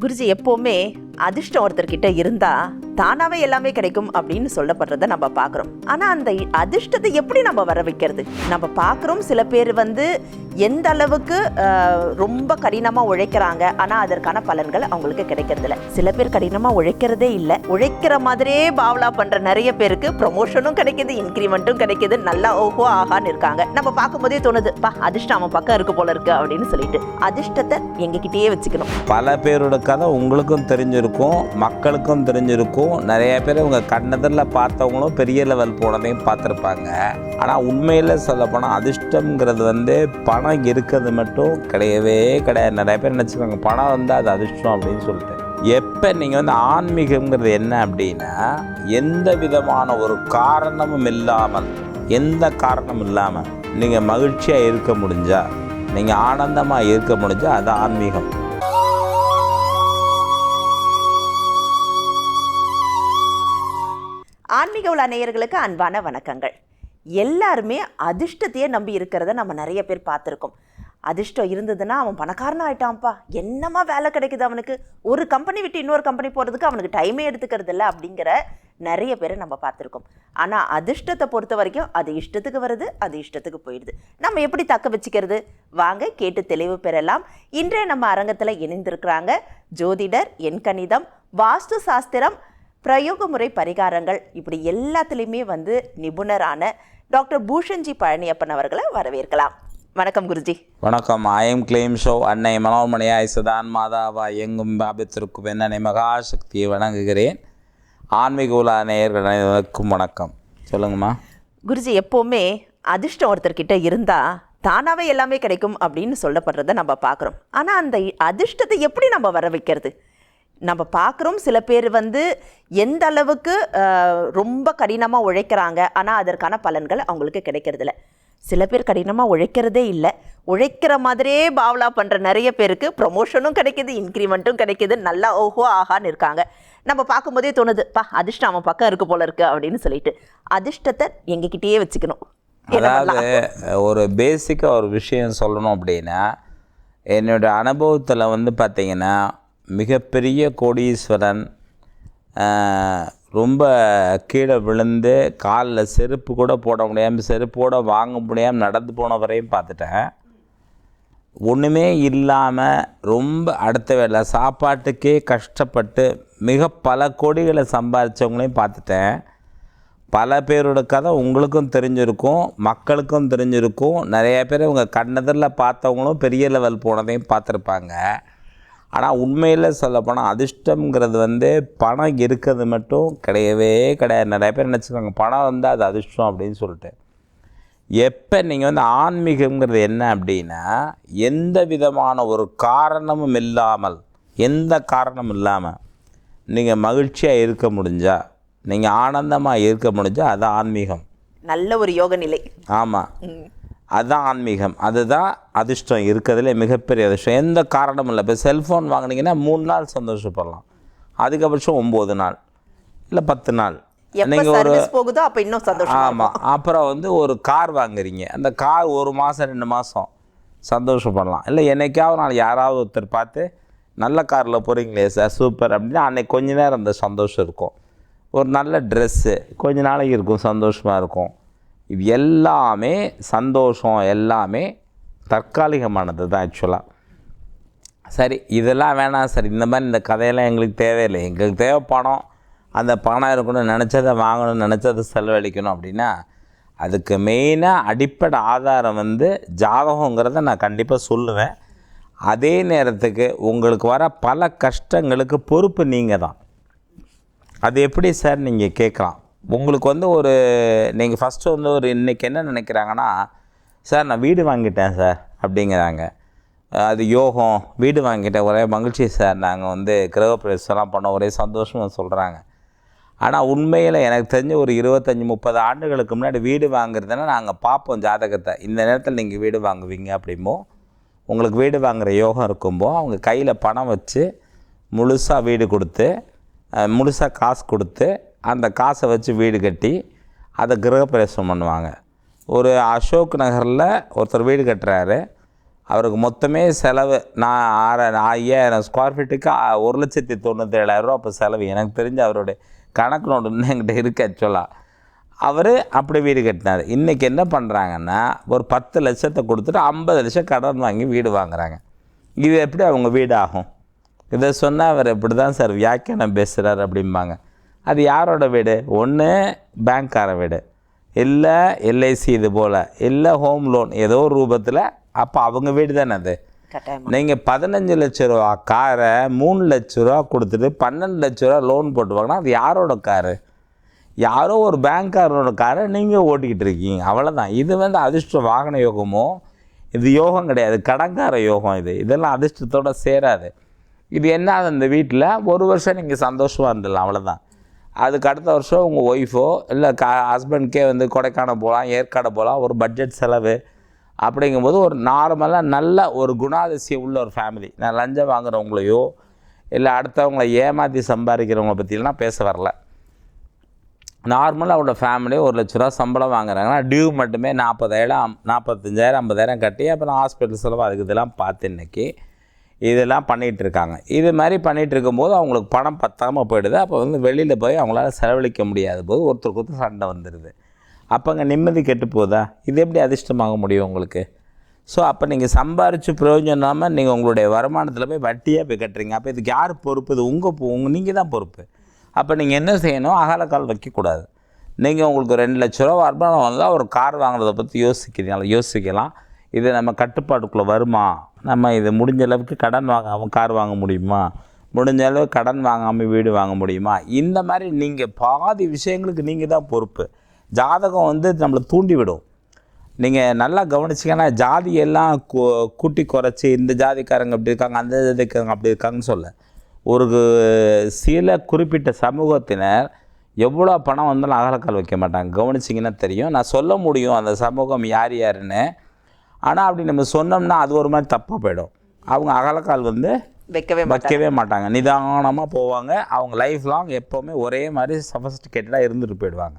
குருஜி எப்போவுமே அதிர்ஷ்டம் ஒருத்தர்கிட்ட இருந்தால் தானாகவே எல்லாமே கிடைக்கும் அப்படின்னு சொல்லப்படுறத நம்ம பார்க்குறோம் ஆனால் அந்த அதிர்ஷ்டத்தை எப்படி நம்ம வர வைக்கிறது? நம்ம பார்க்குறோம் சில பேர் வந்து எந்த அளவுக்கு ரொம்ப கடினமாக உழைக்கிறாங்க. ஆனால் அதற்கான பலன்கள் அவங்களுக்கு கிடைக்கிறதில்ல. சில பேர் கடினமாக உழைக்கிறதே இல்லை. உழைக்கிற மாதிரியே பாவலா பண்ணுற நிறைய பேருக்கு ப்ரொமோஷனும் கிடைக்குது இன்க்ரிமெண்ட்டும் கிடைக்குது. நல்லா ஓஹோ ஆஹான்னு இருக்காங்க. நம்ம பார்க்கும்போதே தோணுது பா அதிர்ஷ்டம் அவன் பக்கம் இருக்கு போல இருக்கு அப்படின்னு சொல்லிட்டு. அதிர்ஷ்டத்தை எங்ககிட்டயே வச்சுக்கணும். பல பேரோட கதை உங்களுக்கும் தெரிஞ்சிருக்கும். மக்களுக்கும் தெரிஞ்சிருக்கும். நிறைய பேர் இவங்க கண்ணதில் பார்த்தவங்களும் பெரிய லெவல் போனதையும் பார்த்துருப்பாங்க. ஆனால் உண்மையில் சொல்லப்போனால் அதிர்ஷ்டம்ங்கிறது வந்து பணம் இருக்கிறது மட்டும் கிடையவே கிடையாது. நிறைய பேர் நினச்சிக்கோங்க பணம் வந்து அது அதிர்ஷ்டம் அப்படின்னு சொல்லிட்டு. எப்போ நீங்கள் வந்து ஆன்மீகம்ங்கிறது என்ன அப்படின்னா எந்த விதமான ஒரு காரணமும் இல்லாமல் எந்த காரணமும் இல்லாமல் நீங்கள் மகிழ்ச்சியாக இருக்க முடிஞ்சால் நீங்கள் ஆனந்தமாக இருக்க முடிஞ்சால் அது ஆன்மீகம். ஆன்மீக உலா நேயர்களுக்கு அன்பான வணக்கங்கள். எல்லாருமே அதிர்ஷ்டத்தையே நம்பி இருக்கிறத நம்ம நிறைய பேர் பார்த்துருக்கோம். அதிர்ஷ்டம் இருந்ததுன்னா அவன் பணக்காரன் ஆயிட்டான்ப்பா. என்னமா வேலை கிடைக்குது அவனுக்கு? ஒரு கம்பெனி விட்டு இன்னொரு கம்பெனி போகிறதுக்கு அவனுக்கு டைமே எடுத்துக்கிறது இல்லை அப்படிங்கிற நிறைய பேரை நம்ம பார்த்துருக்கோம். ஆனால் அதிர்ஷ்டத்தை பொறுத்த வரைக்கும் அது இஷ்டத்துக்கு வருது அது இஷ்டத்துக்கு போயிடுது. நம்ம எப்படி தக்க வச்சுக்கிறது? வாங்க கேட்டு தெளிவு பெறலாம். இன்றைய நம்ம அரங்கத்தில் இணைந்திருக்கிறாங்க ஜோதிடர் எண்கணிதம் வாஸ்து சாஸ்திரம் பிரயோக முறை பரிகாரங்கள். இப்படி எல்லாத்துலேயுமே வந்து நிபுணரான டாக்டர் பூஷன்ஜி பழனியப்பன் அவர்களை வரவேற்கலாம். வணக்கம் குருஜி. வணக்கம். ஐஎம் கிளைம் ஷோ அன்னை மனோன்மணியாய் சதான் மாதாவா எங்கும் வியாபித்திருக்கும் என்னை மகாசக்தியை வணங்குகிறேன். ஆன்மீக உலா நேயர்கள் அனைவருக்கும் வணக்கம். சொல்லுங்கம்மா. குருஜி எப்போவுமே அதிர்ஷ்டம் ஒருத்தர்கிட்ட இருந்தா தானாவே எல்லாமே கிடைக்கும் அப்படின்னு சொல்லப்படுறத நம்ம பார்க்குறோம். ஆனால் அந்த அதிர்ஷ்டத்தை எப்படி நம்ம வர வைக்கிறது நம்ம பார்க்குறோம். சில பேர் வந்து எந்த அளவுக்கு ரொம்ப கடினமாக உழைக்கிறாங்க. ஆனால் அதற்கான பலன்கள் அவங்களுக்கு கிடைக்கிறதில்ல. சில பேர் கடினமாக உழைக்கிறதே இல்லை. உழைக்கிற மாதிரியே பாவலா பண்ணுற நிறைய பேருக்கு ப்ரொமோஷனும் கிடைக்குது இன்க்ரிமெண்ட்டும் கிடைக்குது. நல்லா ஓஹோ ஆஹான்னு இருக்காங்க நம்ம பார்க்கும்போதே தோணுது பா அதிர்ஷ்டம் அவன் பக்கம் இருக்கு போல இருக்கு அப்படின்னு சொல்லிட்டு. அதிர்ஷ்டத்தை எங்ககிட்டயே வச்சுக்கணும். அதாவது ஒரு பேசிக்காக ஒரு விஷயம் சொல்லணும் அப்படின்னா என்னோட அனுபவத்தில் வந்து பார்த்திங்கன்னா மிகப்பெரிய கோடீஸ்வரன் ரொம்ப கீழே விழுந்து காலில் செருப்பு கூட போட முடியாமல் செருப்போடு வாங்க முடியாமல் நடந்து போனவரையும் பார்த்துட்டேன். ஒன்றுமே இல்லாமல் ரொம்ப அடுத்த வேலை சாப்பாட்டுக்கே கஷ்டப்பட்டு மிக பல கோடிகளை சம்பாதிச்சவங்களையும் பார்த்துட்டேன். பல பேரோட கதை உங்களுக்கும் தெரிஞ்சிருக்கும் மக்களுக்கும் தெரிஞ்சிருக்கும். நிறைய பேர் இவங்க கண்ணதில் பார்த்தவங்களும் பெரிய லெவல் போனதையும் பார்த்துருப்பாங்க. ஆனால் உண்மையில் சொல்லப்போனால் அதிர்ஷ்டம்ங்கிறது வந்து பணம் இருக்கிறது மட்டும் கிடையவே கிடையாது. நிறைய பேர் நினச்சிக்கோங்க பணம் வந்து அது அதிர்ஷ்டம் அப்படின்னு சொல்லிட்டு. எப்போ நீங்கள் வந்து ஆன்மீகம்ங்கிறது என்ன அப்படின்னா எந்த விதமான ஒரு காரணமும் இல்லாமல் எந்த காரணமும் இல்லாமல் நீங்கள் மகிழ்ச்சியாக இருக்க முடிஞ்சா நீங்கள் ஆனந்தமாக இருக்க முடிஞ்சா அது ஆன்மீகம். நல்ல ஒரு யோக நிலை ஆமாம் அதுதான் ஆன்மீகம். அதுதான் அதிர்ஷ்டம் இருக்கிறதுல மிகப்பெரிய அதிர்ஷ்டம். எந்த காரணமும் இல்லை. இப்போ செல்ஃபோன் வாங்குனீங்கன்னா மூணு நாள் சந்தோஷப்படலாம். அதிகபட்சம் ஒம்பது நாள். இல்லை பத்து நாள். நீங்கள் ஒரு போகுதோ அப்ப இன்னும் சந்தோஷம் ஆமாம் அப்புறம் வந்து ஒரு கார் வாங்குறீங்க. அந்த கார் ஒரு மாதம் ரெண்டு மாதம் சந்தோஷப்படலாம். இல்லை என்னைக்காவது நாள் யாராவது ஒருத்தர் பார்த்து நல்ல காரில் போகிறீங்களே சார் சூப்பர். அப்படின்னா அன்னைக்கு கொஞ்ச நேரம் அந்த சந்தோஷம் இருக்கும். ஒரு நல்ல ட்ரெஸ்ஸு கொஞ்ச நாளைக்கு இருக்கும் சந்தோஷமாக இருக்கும். இது எல்லாமே சந்தோஷம் எல்லாமே தற்காலிகமானது தான் ஆக்சுவலாக சரி இதெல்லாம் வேணாம் சார். இந்த மாதிரி இந்த கதையெல்லாம் எங்களுக்கு தேவையில்லை. எங்களுக்கு தேவை பணம். அந்த பணம் இருக்கணும் நினச்சதை வாங்கணும் நினச்சதை செலவழிக்கணும் அப்படின்னா அதுக்கு மெயினாக அடிப்படை ஆதாரம் வந்து ஜாதகங்கிறத நான் கண்டிப்பாக சொல்லுவேன். அதே நேரத்துக்கு உங்களுக்கு வர பல கஷ்டங்களுக்கு பொறுப்பு நீங்கள் தான் அது எப்படி சார் நீங்கள் கேட்கலாம்? உங்களுக்கு வந்து ஒரு நீங்கள் ஃபஸ்ட்டு வந்து ஒரு இன்றைக்கி என்ன நினைக்கிறாங்கன்னா சார் நான் வீடு வாங்கிட்டேன் சார் அப்படிங்கிறாங்க. அது யோகம் வீடு வாங்கிட்டேன் ஒரே மகிழ்ச்சி சார். நாங்கள் வந்து கிரகப்பிரவேசம்லாம் பண்ண ஒரே சந்தோஷம் சொல்கிறாங்க ஆனால் உண்மையில் எனக்கு தெரிஞ்ச ஒரு இருபத்தஞ்சி முப்பது ஆண்டுகளுக்கு முன்னாடி வீடு வாங்குறதுன்னா நாங்கள் பார்ப்போம் ஜாதகத்தை. இந்த நேரத்தில் நீங்கள் வீடு வாங்குவீங்க அப்படிம்போ உங்களுக்கு வீடு வாங்குகிற யோகம் இருக்கும்போ அவங்க கையில் பணம் வச்சு முழுசாக வீடு கொடுத்து முழுசாக காசு கொடுத்து அந்த காசை வச்சு வீடு கட்டி அதை கிரகப்பிரவேசம் பண்ணுவாங்க. ஒரு அசோக் நகரில் ஒருத்தர் வீடு கட்டுறாரு. அவருக்கு மொத்தமே செலவு நான் ஆற ஐயாயிரம் ஸ்கொயர் ஃபீட்டுக்கு ஒரு லட்சத்தி தொண்ணூற்றேழாயிரரூவா அப்போ செலவு. எனக்கு தெரிஞ்ச அவருடைய கணக்கு நோட்டு இன்னும் என்கிட்ட இருக்கு ஆக்சுவலாக அவர் அப்படி வீடு கட்டினார். இன்றைக்கி என்ன பண்ணுறாங்கன்னா ஒரு பத்து லட்சத்தை கொடுத்துட்டு ஐம்பது லட்சம் கடன் வாங்கி வீடு வாங்குறாங்க. இது எப்படி அவங்க வீடு ஆகும் இதை சொன்னால் அவர் இப்படி தான் சார் வியாக்கியானம் பேசுகிறார் அப்படிம்பாங்க. அது யாரோட வீடு? ஒன்று பேங்க்கார வீடு. இல்லை எல்ஐசி இது போல். இல்லை ஹோம் லோன் ஏதோ ஒரு ரூபத்தில் அப்போ அவங்க வீடு தானே அது? நீங்கள் பதினஞ்சு லட்ச ரூபா காரை மூணு லட்ச ரூபா கொடுத்துட்டு பன்னெண்டு லட்ச ரூபா லோன் போட்டு வாங்கினா அது யாரோட காரு? யாரோ ஒரு பேங்க்காரனோட காரை நீங்கள் ஓட்டிக்கிட்டு இருக்கீங்க. அவ்வளோதான் இது வந்து அதிர்ஷ்ட வாகன யோகமோ? இது யோகம் கிடையாது. கடன்கார யோகம் இது. இதெல்லாம் அதிர்ஷ்டத்தோட சேராது. இது என்ன அந்த வீட்டில் ஒரு வருஷம் நீங்கள் சந்தோஷமாக இருந்துடலாம். அவ்வளோதான் அதுக்கு அடுத்த வருஷம் உங்கள் ஒய்ஃபோ இல்லை க ஹஸ்பண்ட்கே வந்து கொடைக்கானல் போகலாம் ஏற்காடு போகலாம் ஒரு பட்ஜெட் செலவு அப்படிங்கும்போது ஒரு நார்மலாக நல்ல ஒரு குணாதிசயம் உள்ள ஒரு ஃபேமிலி நான் லஞ்சம் வாங்குறவங்களையோ இல்லை அடுத்தவங்கள ஏமாற்றி சம்பாதிக்கிறவங்க பற்றிலாம் பேச வரல. நார்மலாக அவரோட ஃபேமிலி ஒரு லட்ச ரூபா சம்பளம் வாங்குறாங்கன்னா டியூ மட்டுமே நாற்பதாயிரம் நாற்பத்தஞ்சாயிரம் ஐம்பதாயிரம் கட்டி அப்புறம் ஹாஸ்பிட்டல் செலவு அதுக்கு இதெல்லாம் பார்த்து இன்றைக்கி இதெல்லாம் பண்ணிகிட்டு இருக்காங்க இது மாதிரி பண்ணிகிட்டு இருக்கும்போது அவங்களுக்கு பணம் பத்தாமல் போயிடுது. அப்போ வந்து வெளியில் போய் அவங்களால செலவழிக்க முடியாத போது ஒருத்தருக்கு ஒருத்தர் சண்டை வந்துடுது அப்போங்க நிம்மதி கெட்டு போகுதா இது எப்படி அதிர்ஷ்டமாக முடியும் உங்களுக்கு? ஸோ அப்போ நீங்கள் சம்பாரித்து பிரயோஜனம் இல்லாமல் நீங்கள் உங்களுடைய வருமானத்தில் போய் வட்டியாக போய் கட்டுறீங்க. அப்போ இதுக்கு யார் பொறுப்பு? இது உங்கள் உங்கள் நீங்கள் தான் பொறுப்பு. அப்போ நீங்கள் என்ன செய்யணும்? அகலக்கால் வைக்கக்கூடாது. நீங்கள் உங்களுக்கு ரெண்டு லட்ச ரூபா வருமானம் வந்தால் ஒரு கார் வாங்குறதை பற்றி யோசிக்கிறீங்களா யோசிக்கலாம். இது நம்ம கட்டுப்பாட்டுக்குள்ளே வருமா? நம்ம இது முடிஞ்ச அளவுக்கு கடன் வாங்காமல் கார் வாங்க முடியுமா? முடிஞ்ச அளவு கடன் வாங்காமல் வீடு வாங்க முடியுமா? இந்த மாதிரி நீங்கள் பாதி விஷயங்களுக்கு நீங்கள் தான் பொறுப்பு. ஜாதகம் வந்து நம்மளை தூண்டி விடும். நீங்கள் நல்லா கவனிச்சிங்கன்னா ஜாதியெல்லாம் கூ கூட்டி குறைச்சி இந்த ஜாதிக்காரங்க அப்படி இருக்காங்க அந்த ஜாதிக்காரங்க அப்படி இருக்காங்கன்னு சொல்ல. ஒரு சில குறிப்பிட்ட சமூகத்தினர் எவ்வளோ பணம் வந்தாலும் அகலக்கால் வைக்க மாட்டாங்க. கவனிச்சிங்கன்னா தெரியும். நான் சொல்ல முடியும் அந்த சமூகம் யார் யாருன்னு. ஆனால் அப்படி நம்ம சொன்னோம்னா அது ஒரு மாதிரி தப்பாக போயிடும். அவங்க அகலக்கால் வந்து வைக்கவே வைக்கவே மாட்டாங்க. நிதானமாக போவாங்க. அவங்க லைஃப் லாங் எப்போவுமே ஒரே மாதிரி சஃபஸ்டிகேட்டடாக இருந்துட்டு போயிடுவாங்க.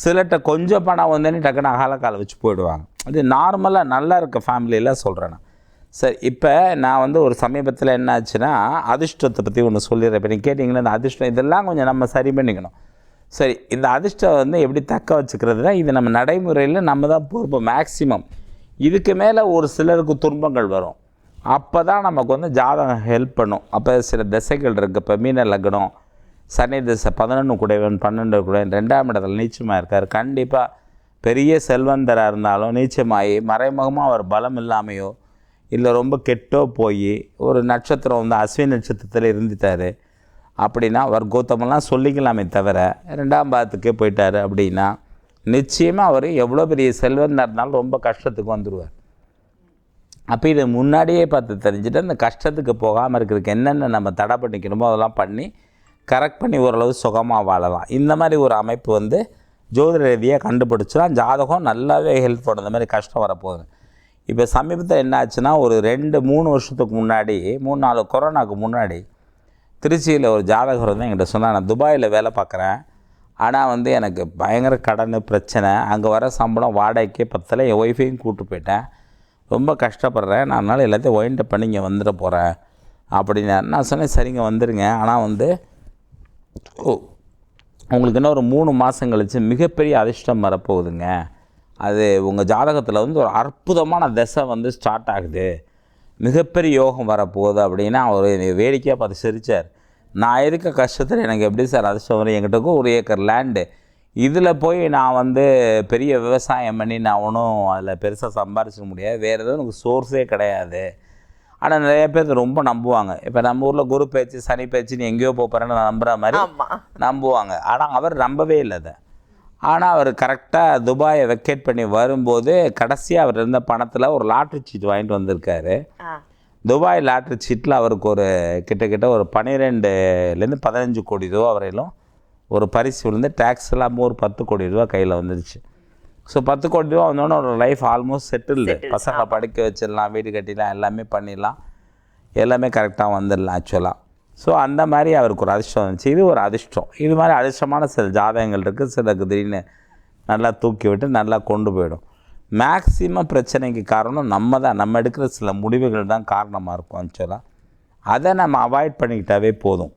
சிலர்கிட்ட கொஞ்சம் பணம் வந்தோடனே டக்குன்னு அகாலக்கால வச்சு போயிடுவாங்க. அது நார்மலாக நல்லா இருக்க ஃபேமிலியில் சொல்கிறேன் நான். சரி இப்போ நான் வந்து ஒரு சமீபத்தில் என்ன ஆச்சுன்னா அதிர்ஷ்டத்தை பற்றி ஒன்று சொல்லிடுறேன். இப்போ நீங்கள் கேட்டிங்கன்னா இந்த அதிர்ஷ்டம் இதெல்லாம் கொஞ்சம் நம்ம சரி பண்ணிக்கணும். சரி இந்த அதிர்ஷ்டம் வந்து எப்படி தக்க வச்சுக்கிறதுனா இது நம்ம நடைமுறையில் நம்ம தான் பொறுப்பு மேக்ஸிமம் இதுக்கு மேலே ஒரு சிலருக்கு துன்பங்கள் வரும். அப்போ தான் நமக்கு வந்து ஜாதகம் ஹெல்ப் பண்ணும். அப்போ சில திசைகள் இருக்குது இப்போ மீன லக்னம் சனி திசை பதினொன்று குடைவன் பன்னெண்டு குடைவன் ரெண்டாம் இடத்துல நீச்சமாக இருக்கார். கண்டிப்பாக பெரிய செல்வந்தராக இருந்தாலும் நீச்சமாகி மறைமுகமாக அவர் பலம் இல்லாமையோ இல்லை ரொம்ப கெட்டோ போய் ஒரு நட்சத்திரம் வந்து அஸ்வின் நட்சத்திரத்தில் இருந்துட்டார். அப்படின்னா அவர் கௌதமெல்லாம் சொல்லிக்கலாமே தவிர ரெண்டாம் பாதத்துக்கே போயிட்டார் அப்படின்னா நிச்சயமாக அவர் எவ்வளோ பெரிய செல்வந்தர் இருந்தாலும் ரொம்ப கஷ்டத்துக்கு வந்துடுவார் அப்போ இதை முன்னாடியே பார்த்து தெரிஞ்சுட்டு அந்த கஷ்டத்துக்கு போகாமல் இருக்கிறதுக்கு என்னென்ன நம்ம தடை பண்ணிக்கணுமோ அதெல்லாம் பண்ணி கரெக்ட் பண்ணி ஓரளவு சுகமாக வாழலாம். இந்த மாதிரி ஒரு அமைப்பு வந்து ஜோதிட ரீதியாக கண்டுபிடிச்சா ஜாதகம் நல்லாவே ஹெல்ப் பண்ணும் இந்த மாதிரி கஷ்டம் வரப்போகுது. இப்போ சமீபத்தில் என்ன ஆச்சுன்னா ஒரு ரெண்டு மூணு வருஷத்துக்கு முன்னாடி மூணு நாலு கொரோனாவுக்கு முன்னாடி திருச்சியில் ஒரு ஜாதகர் வந்து என்கிட்ட சொன்னால் நான் துபாயில் வேலை பார்க்குறேன். ஆனால் வந்து எனக்கு பயங்கர கடன் பிரச்சனை. அங்கே வர சம்பளம் வாடகைக்கே பத்தலை. என் ஒய்ஃபையும் கூப்பிட்டு போயிட்டேன். ரொம்ப கஷ்டப்படுறேன். நான் அதனால் எல்லாத்தையும் ஒயின்ட் பண்ணி இங்கே வந்துட போகிறேன் அப்படின்னு நான் சொன்னேன். சரிங்க வந்துடுங்க ஆனால் வந்து ஓ உங்களுக்கு இன்னும் ஒரு மூணு மாதம் கழிச்சு மிகப்பெரிய அதிர்ஷ்டம் வரப்போகுதுங்க. அது உங்கள் ஜாதகத்தில் வந்து ஒரு அற்புதமான திசை வந்து ஸ்டார்ட் ஆகுது. மிகப்பெரிய யோகம் வரப்போகுது அப்படின்னா அவர் வேடிக்கையாக பார்த்து சிரித்தார் நான் இருக்க கஷ்டத்தில் எனக்கு எப்படி சார் அதிர்ஷ்டம் வரும் என்கிட்டக்கும் ஒரு ஏக்கர் லேண்டு இதில் போய் நான் வந்து பெரிய விவசாயம் பண்ணி நான் ஒன்றும் அதில் பெருசாக சம்பாரிச்சிக்க முடியாது. வேறு எதுவும் எனக்கு சோர்ஸே கிடையாது. ஆனால் நிறைய பேர் ரொம்ப நம்புவாங்க. இப்போ நம்ம ஊரில் குரு பேச்சு சனி பேச்சு நீ எங்கேயோ போகிறேன்னு நான் நம்புற மாதிரி நம்புவாங்க. ஆனால் அவர் நம்பவே இல்லை அதை. ஆனால் அவர் கரெக்டாக துபாயை வெக்கேட் பண்ணி வரும்போது கடைசியாக அவர் இருந்த பணத்தில் ஒரு லாட்ரி சீட் வாங்கிட்டு வந்திருக்காரு. துபாய் லாட்ரி சீட்டில் அவருக்கு ஒரு கிட்டத்தட்ட ஒரு பன்னிரெண்டுலேருந்து பதினஞ்சு கோடி ரூபா வரையிலும் ஒரு பரிசு விழுந்து டேக்ஸ் இல்லாமல் ஒரு பத்து கோடி ரூபா கையில் வந்துருச்சு. ஸோ பத்து கோடி ரூபா வந்தோடனே ஒரு லைஃப் ஆல்மோஸ்ட் செட்டில்டு பசங்களை படிக்க வச்சிடலாம் வீடு கட்டிடலாம் எல்லாமே பண்ணிடலாம். எல்லாமே கரெக்டாக வந்துடலாம் ஆக்சுவலாக ஸோ அந்த மாதிரி அவருக்கு ஒரு அதிர்ஷ்டம் வந்துச்சு. இது ஒரு அதிர்ஷ்டம். இது மாதிரி அதிர்ஷ்டமான சில ஜாதகங்கள் இருக்குது சிலருக்கு திடீர்னு நல்லா தூக்கி விட்டு நல்லா கொண்டு போயிடும். மேக்சிமம் பிரச்சனைக்கு காரணம் நம்ம தான் நம்ம எடுக்கிற சில முடிவுகள் தான் காரணமாக இருக்கும் ஆக்சுவலாக அதை நம்ம அவாய்ட் பண்ணிக்கிட்டாவே போதும்.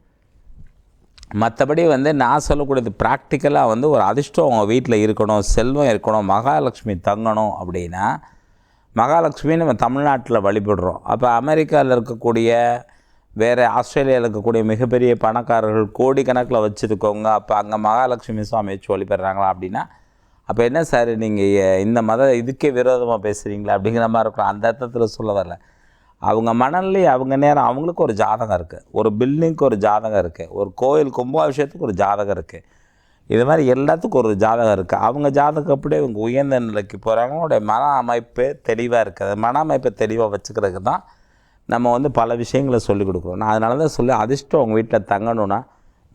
மற்றபடி வந்து நான் சொல்லக்கூடியது ப்ராக்டிக்கலாக வந்து ஒரு அதிர்ஷ்டம் அவங்க வீட்டில் இருக்கணும் செல்வம் இருக்கணும் மகாலட்சுமி தங்கணும் அப்படின்னா மகாலட்சுமி நம்ம தமிழ்நாட்டில் வழிபடுறோம். அப்போ அமெரிக்காவில் இருக்கக்கூடிய வேறு ஆஸ்திரேலியாவில் இருக்கக்கூடிய மிகப்பெரிய பணக்காரர்கள் கோடிக்கணக்கில் வச்சுருக்கவங்க அப்போ அங்கே மகாலட்சுமி சுவாமி வச்சு வழிபடுறாங்களா அப்படின்னா அப்போ என்ன சார் நீங்கள் இந்த மத இதுக்கே விரோதமாக பேசுகிறீங்களா அப்படிங்கிற மாதிரி இருக்கும் அந்த அர்த்தத்தில் சொல்ல வரல. அவங்க மனநிலை அவங்க நேரம் அவங்களுக்கு ஒரு ஜாதகம் இருக்குது ஒரு பில்டிங்க்கு ஒரு ஜாதகம் இருக்குது ஒரு கோயில் கும்பாபிஷேகத்துக்கு ஒரு ஜாதகம் இருக்குது இது மாதிரி எல்லாத்துக்கும் ஒரு ஜாதகம் இருக்குது அவங்க ஜாதகம் அப்படியே இவங்க உயர்ந்த நிலைக்கு போகிறாங்க மன அமைப்பு தெளிவாக இருக்குது மன அமைப்பை தெளிவாக வச்சுக்கிறதுக்கு தான் நம்ம வந்து பல விஷயங்களை சொல்லிக் கொடுக்குறோம். நான் அதனால தான் சொல்லி அதிர்ஷ்டம் உங்கள் வீட்டில் தங்கணும்னா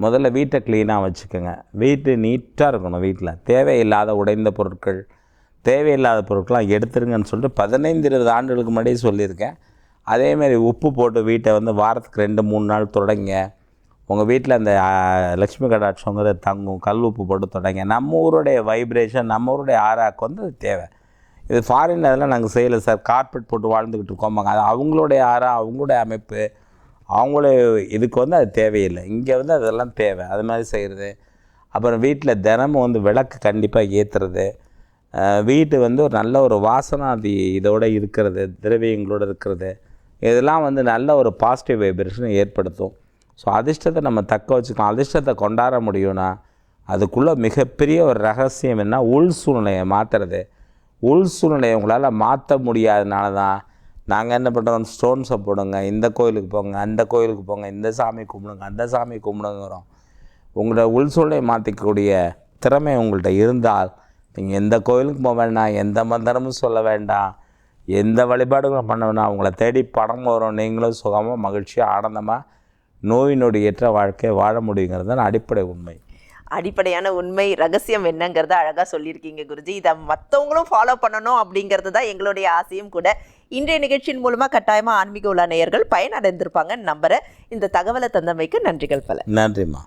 முதல்ல வீட்டை க்ளீனாக வச்சுக்கோங்க. வீட்டு நீட்டாக இருக்கணும் வீட்டில். தேவையில்லாத உடைந்த பொருட்கள் தேவையில்லாத பொருட்கள்லாம் எடுத்துருங்கன்னு சொல்லிட்டு பதினைந்து இருபது ஆண்டுகளுக்கு முன்னாடியே சொல்லியிருக்கேன். அதேமாரி உப்பு போட்டு வீட்டை வந்து வாரத்துக்கு ரெண்டு மூணு நாள் தொடங்க. உங்கள் வீட்டில் அந்த லக்ஷ்மி கடாட்சங்கிறது தங்கும். கல் உப்பு போட்டு தொடங்க. நம்ம ஊருடைய வைப்ரேஷன் நம்ம ஊருடைய ஆராக்கு வந்து அது தேவை. இது ஃபாரின் அதெல்லாம் நாங்கள் செய்யலை சார். கார்பெட் போட்டு வாழ்ந்துக்கிட்டு இருக்கோம் அது அவங்களுடைய ஆறா அவங்களுடைய அமைப்பு. அவங்கள இதுக்கு வந்து அது தேவையில்லை. இங்கே வந்து அதெல்லாம் தேவை. அது மாதிரி செய்கிறது அப்புறம் வீட்டில் தினமும் வந்து விளக்கு கண்டிப்பாக ஏற்றுறது வீட்டு வந்து ஒரு நல்ல ஒரு வாசனாதி இதோடு இருக்கிறது திரவியங்களோட இருக்கிறது. இதெல்லாம் வந்து நல்ல ஒரு பாசிட்டிவ் வைப்ரேஷனை ஏற்படுத்தும். ஸோ அதிர்ஷ்டத்தை நம்ம தக்க வச்சுக்கலாம் அதிர்ஷ்டத்தை கொண்டாட முடியும்னா அதுக்குள்ளே மிகப்பெரிய ஒரு ரகசியம் என்ன? உள் சூழ்நிலையை மாற்றுறது உள் சூழ்நிலையை உங்களால் மாற்ற முடியாதனால தான் நாங்கள் என்ன பண்ணுறோம் ஸ்டோன்ஸை போடுங்க. இந்த கோயிலுக்கு போங்க அந்த கோயிலுக்கு போங்க இந்த சாமி கும்பிடுங்க அந்த சாமி கும்பிடுங்கிறோம். உங்களோட உள் சூழலை மாற்றிக்கக்கூடிய திறமை உங்கள்கிட்ட இருந்தால் நீங்கள் எந்த கோயிலுக்கு போக வேண்டாம் எந்த மந்திரமும் சொல்ல வேண்டாம் எந்த வழிபாடுகளும் பண்ண வேண்டாம் உங்களை தேடி பணம் வரும். நீங்களும் சுகமாக மகிழ்ச்சியாக ஆனந்தமாக நோய் நொடியற்ற வாழ்க்கையை வாழ முடியுங்கிறது தான் அடிப்படை உண்மை. அடிப்படையான உண்மை ரகசியம் என்னங்கிறத அழகாக சொல்லியிருக்கீங்க குருஜி. இதை மற்றவங்களும் ஃபாலோ பண்ணணும் அப்படிங்கிறது தான் எங்களுடைய ஆசையும் கூட. இன்றைய நிகழ்ச்சியின் மூலமாக கட்டாயமாக ஆன்மீக உள்ள நேயர்கள் பயனடைந்திருப்பாங்கன்னு நம்புகிறேன் இந்த தகவலை தந்தமைக்கு நன்றிகள் பல. நன்றிம்மா.